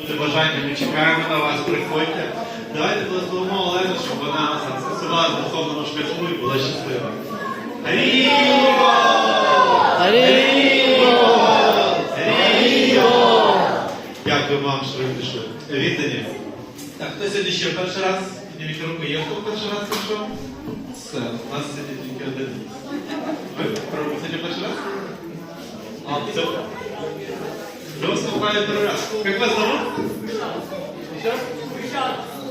буде бажання, ми чекаємо на вас, приходьте. Давайте благословимо Олену, щоб вона нас акцесувала в духовному шляху і була щаслива. Ріво! Ріво! Дякую вам, що ви прийшли. Вітання. Так, хто сьогодні ще перший раз? Підніміть руку. Є хто перший раз прийшов? Все, у нас сьогодні тільки один. Ви пробуєте перший раз? А, це... Вы выступали первый раз. Как вас зовут? Еще раз?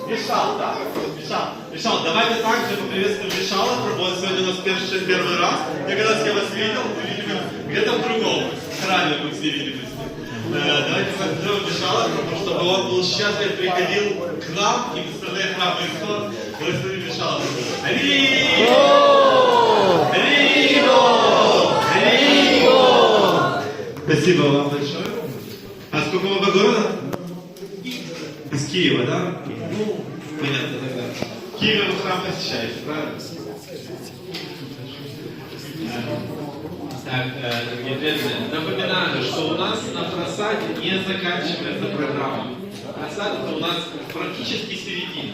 Мишал, да? Мишал. Мишал, давайте также поприветствуем Мишала. Вот сегодня у нас первый, первый раз. Я когда я вас видел, вы видели где-то в другом храме мы все виделись. Э, Давайте поздравим Мишала, потому что он был счастлив, приходил к нам и представляя храм Христос. Благослови Мишала. Рио! Рио! Рио! Спасибо вам большое. С какого вы города? Из Киева, да? Понятно тогда. В Киеве вы храм посещаете, правильно? Так, э, напоминаю, что у нас на просаде не заканчивается программа. Просад это у нас практически середина.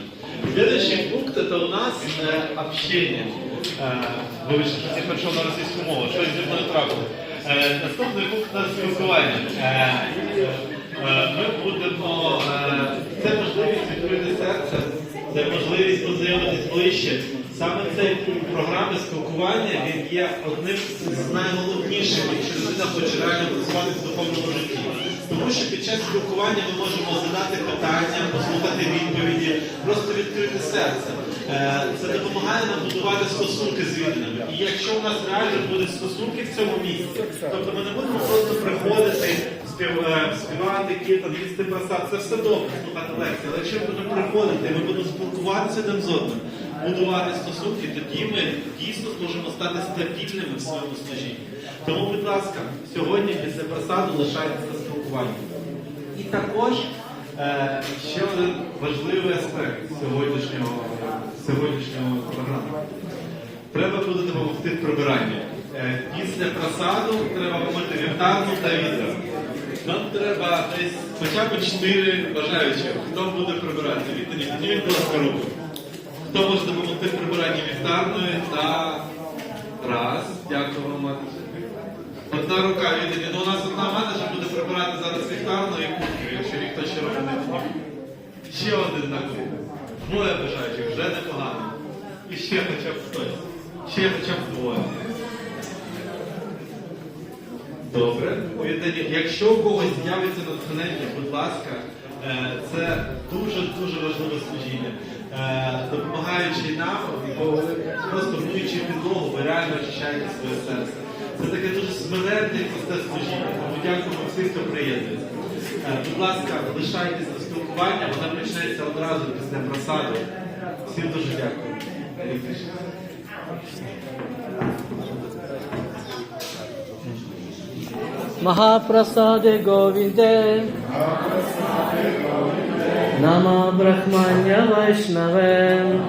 Следующий пункт это у нас э, общение. Вибачте, що я перейшов на російську мову, щось зі мною трапило. Е, Наступний пункт у нас спілкування. Е, е, Ми будемо, це можливість відкрити серце, це можливість познайомитись ближче. Саме цей пункт програми спілкування він є одним з найголовніших, якщо людина хоче реально працювати в духовному житті. Тому що під час спілкування ми можемо задати питання, послухати просто відкрити серце. Е, Це допомагає нам будувати стосунки з відданими. І якщо у нас реально будуть стосунки в цьому місці, тобто ми не будемо просто приходити, е, співати, кітан, їсти просад, це все добре, слухати лекції. Але якщо ми будемо приходити, ми будемо спілкуватися один з одним, будувати стосунки, тоді ми дійсно зможемо стати стабільними в своєму служінні. Тому, будь ласка, сьогодні після просаду лишайтеся на спілкуванні. І також ще один важливий аспект сьогоднішнього, сьогоднішнього програми. Треба буде допомогти в прибиранні. Е, Після просаду треба помити вівтарну та відра. Нам треба десь хоча б чотири бажаючих. Хто буде прибирати? Віддані, підніміть, будь ласка, руку. Хто може допомогти в прибиранні вівтарної та раз. Дякую матуся. Одна рука віддані. Ну, у нас одна матуся буде прибирати зараз вівтарну і кухню, якщо ніхто ще руку не підніме. Ще один на кухню. Двоє бажаючих, вже непогано. І ще хоча б хтось. Ще хоча б двоє. Добре. Якщо у когось з'явиться натхнення, будь ласка, е, це дуже-дуже важливе служіння. Е, Допомагаючи нам, просто миючи підлогу, ви реально очищаєте своє серце. Це таке дуже смиренне і просте служіння. Тому дякуємо всім, хто приєднується. Будь ласка, лишайтесь на спілкування, вона почнеться одразу після просаду. Всім дуже дякую. Hare Krishna. Mahaprasade Govinde Nama Brahmanya Vaishnave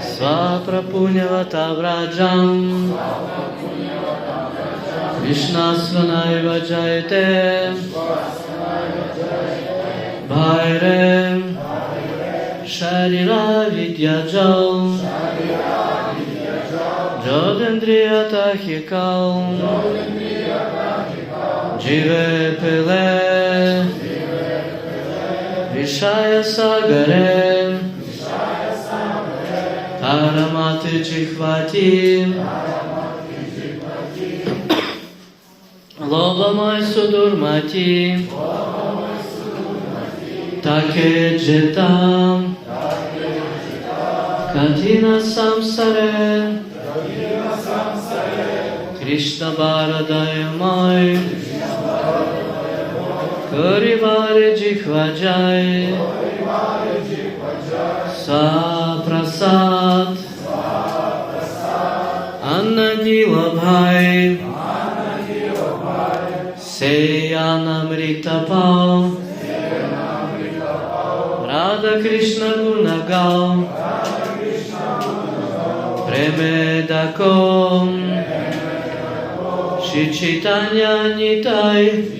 Svaprapunyavata Vishnasvanay vajayate Bhaire Sharira vidyajal Jodendriya tahikal. Jive pele Vishaya sagare. Paramati chikhvati Paramati Lobamai Sudurmati Take Jetam Katina Samsare Krishna Baradayamai Karivare Jikhvajai Saprasad Annadila Bhai Seyanamrita Seyanamritapal Radha Krishna Gunagal Premedakom Shichitanya Nitai.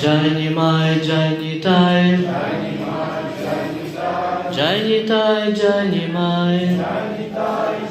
Jainimai Jainitai Jainitai Jainimai Jainitai